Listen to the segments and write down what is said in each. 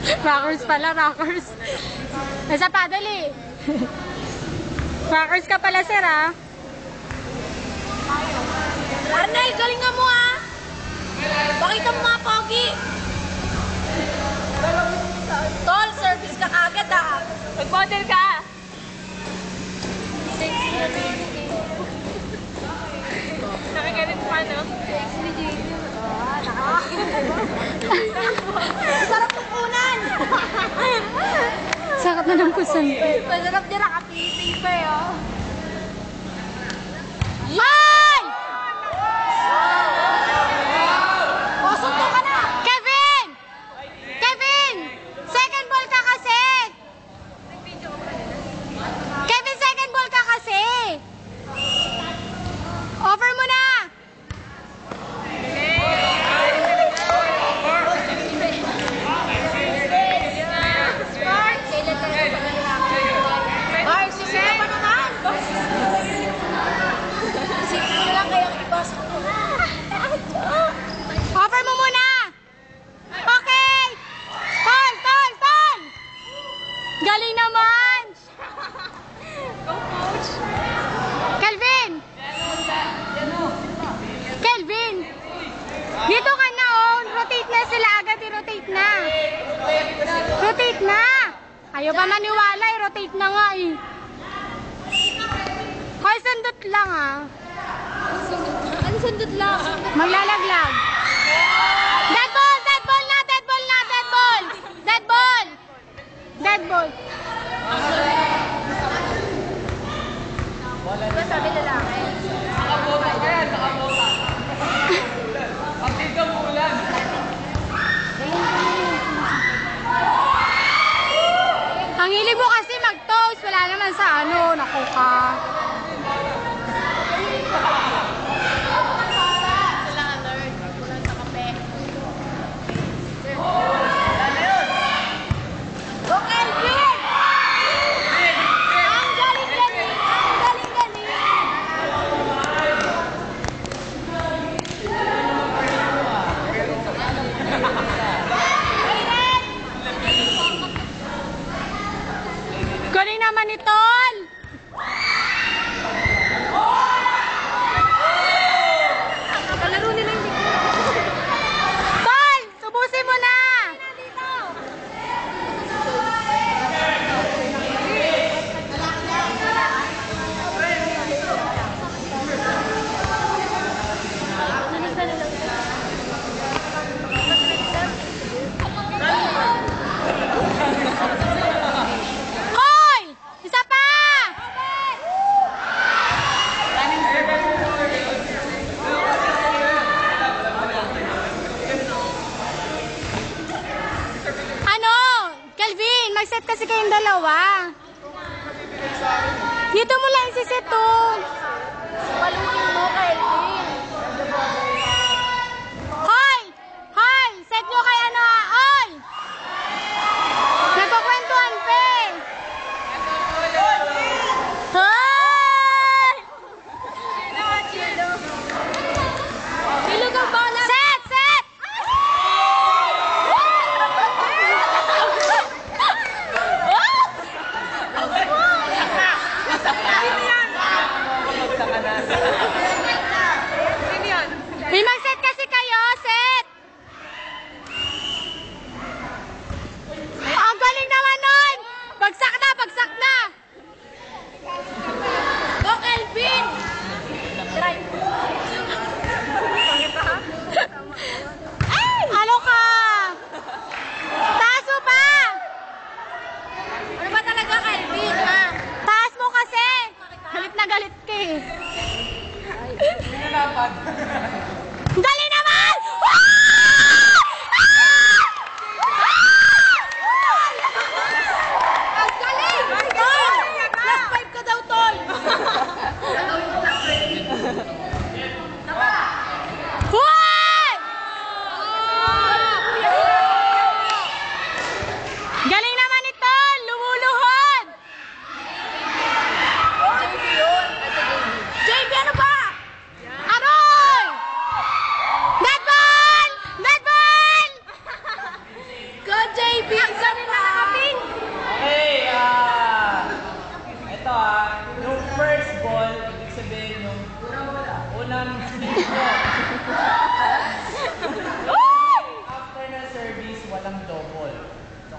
rockers pala, rockers. Isa pa, dali. rockers ka pala, sir, ah. Arnel, galing nga mo ah! Pakita mo nga, Pogi! Tol, service ka agad ah! Mag-model ka! Nakagalit pa, no? Sarap tupunan! Sakit na ng kusan. Masarap niya nakapiting pa eh, oh. Ay! Oh, sunto ka na! Kevin! Kevin! Second ball ka kasi! Kevin, second ball ka kasi! Over mo na! Mark! Kailan ka na pag Mark, sisi ka pa naman! Sige na lang kayang ipasok ko na. Offer mo muna! Okay! Tol! Tol! Tol! Galing naman! Go, coach! Kelvin! Kelvin! Dito ka na oh! Rotate na sila agad, i-rotate na! Rotate na! Ayaw pa maniwala, i-rotate na nga eh. Hoy, sundot lang ah. Ano sundot lang? Maglalaglag. Dead ball! Dead ball na! Dead ball na! Dead ball! Dead ball! Dead ball. Diba sabi lalaki? Ang hilig mo kasi mag-toast. Wala naman sa ano. Naku ka. Sila alert. Kulang sa kape. Go, Kelvin! Ang galing-galing! Ang galing-galing! Galing naman ni Tol. लिखते हैं।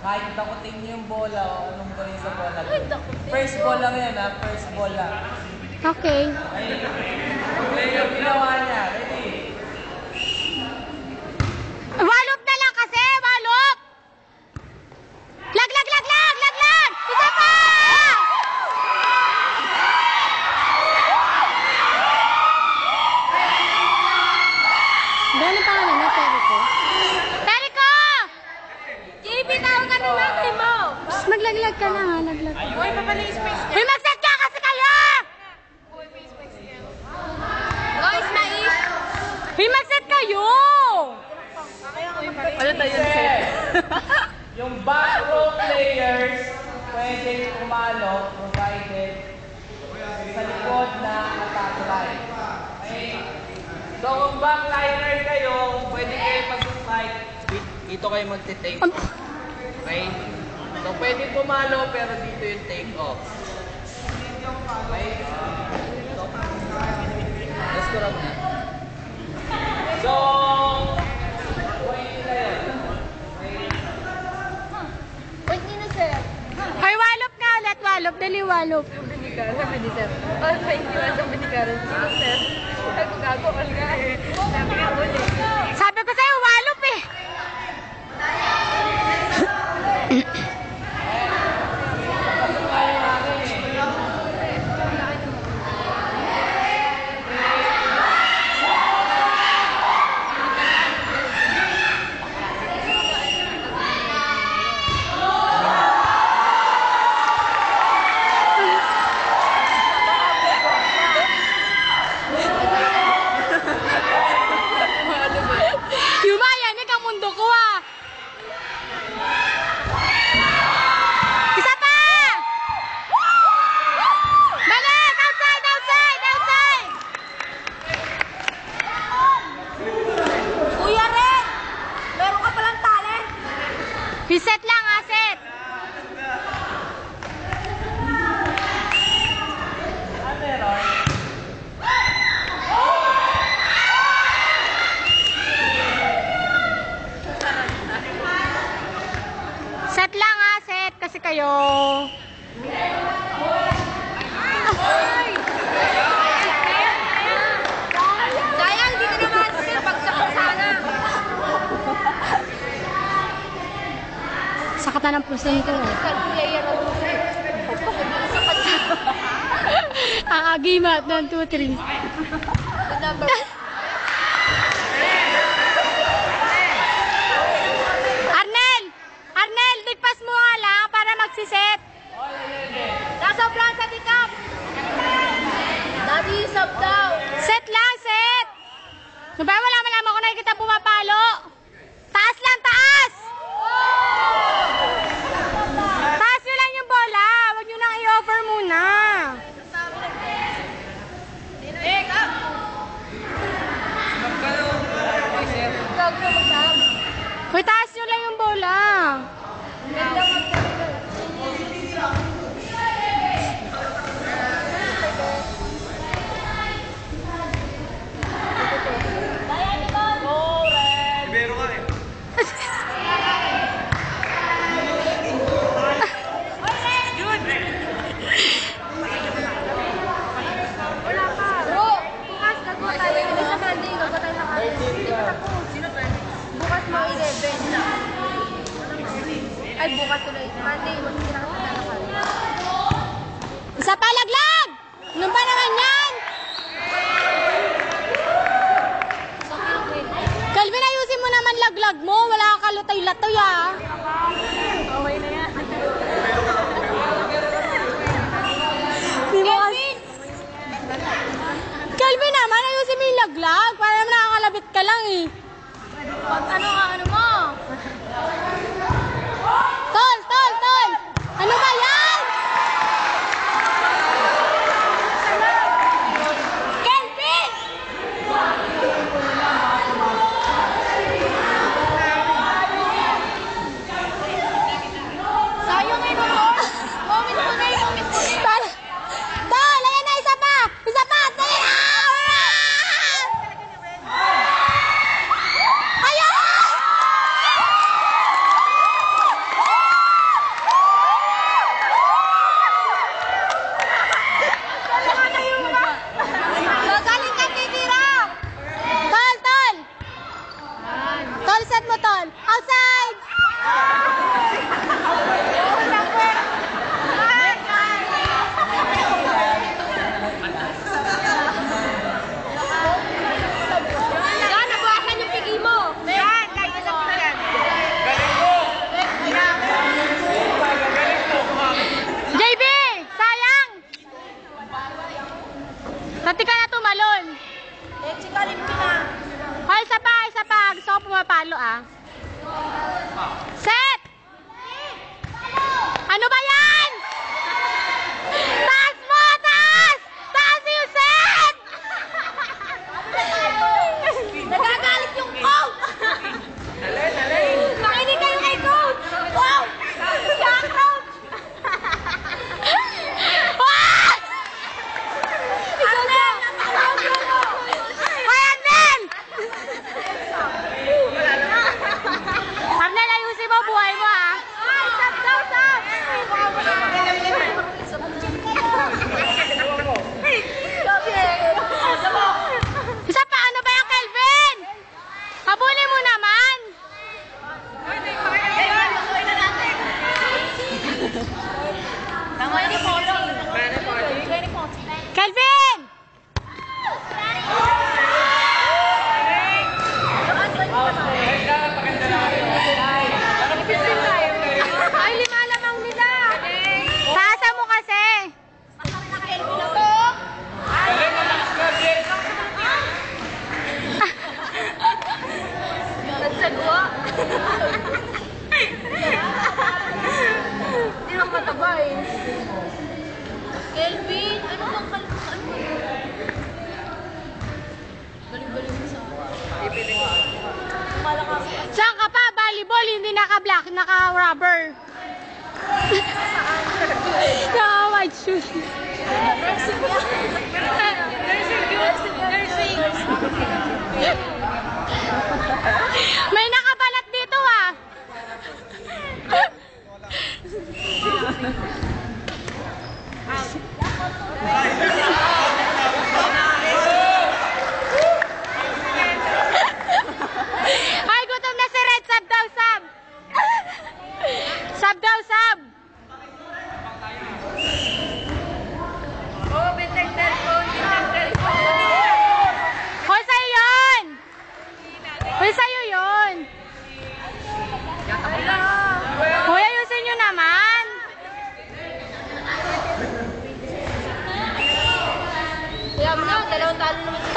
Kahit dakutin niyo yung bola o anong gawin sa bola. First ball lang yan ah, first ball lang. Okay. Okay, yung ginawa niya, ready? Walop na lang kasi, walop! Lag, lag, lag, lag, lag, lag! Isa pa! Gano'n pa nga na, Perico? Perico! JP, tawag ka ng nanay mo. Psst, maglaglag ka na, ha, laglag. Uy, papala yung space Uy, mag-set ka kasi kayo! Guys, mais. Uy, mag-set kayo! Ano tayo yung set? Yung back row players, pwedeng umalo provided sa likod na attack line. Okay? So kung backliner kayo, pwede kayo mag-fight. Dito kayo magte-take. Okay? So pwede pumalo pero dito yung take off. Okay? So, let's go na. So. Wait, nina, sir. Ay, walop nga ulit, walop. Dali, walop. Binigara, sabi ni sir. Oh, thank you. Sa binigara. Sino, sir? Ay, kung gago ka nga eh. Sabi nga ulit. Sabi ko sa'yo, walop eh. Yumaya, ni ka mundo ko ah. Isa pa! Balik! Outside, outside, outside! Kuya Red! Meron ka palang talent. Reset lang ah, set. Ah, meron. Set lang ah, set. Kasi kayo... Sayang, di ka naman sir. Pagsakot sana. Ng ko. eh. Sir, kuya yan ang agimat ng 2, 3. The number. Arnel! Arnel, tigpas mo nga lang para magsiset. Nasa plan sa tikap. Daddy, sub daw. Set lang, set! So ba wala malaman ko nakikita pumapalo? Taas lang, taas! Taas nyo lang yung bola. Huwag nyo nang i-over muna. Eh, kap. Gag na mag-sab. Hoy, taas nyo lang yung bola. Ganda mag-sab. Bro, bukas gagawa tayo. Hindi sa Monday, gagawa tayo ng ano. Sino to? Bukas mo 11 na. Ay, bukas tuloy. Monday, mag-sira ka sa lalakad. Isa pa, laglag! Ano ba naman yan? Calvin, ayusin mo naman laglag mo. Wala kang kalutay-latoy ah. Okay na yan. Calvin naman, ayusin mo yung laglag. Para naman nakakalabit ka lang eh. Pag ano ka, ano mo? Tol, tol, tol! Ano ba yan? naka-black, naka-rubber. Naka-white shoes. May nakabalat dito ah. habló de los.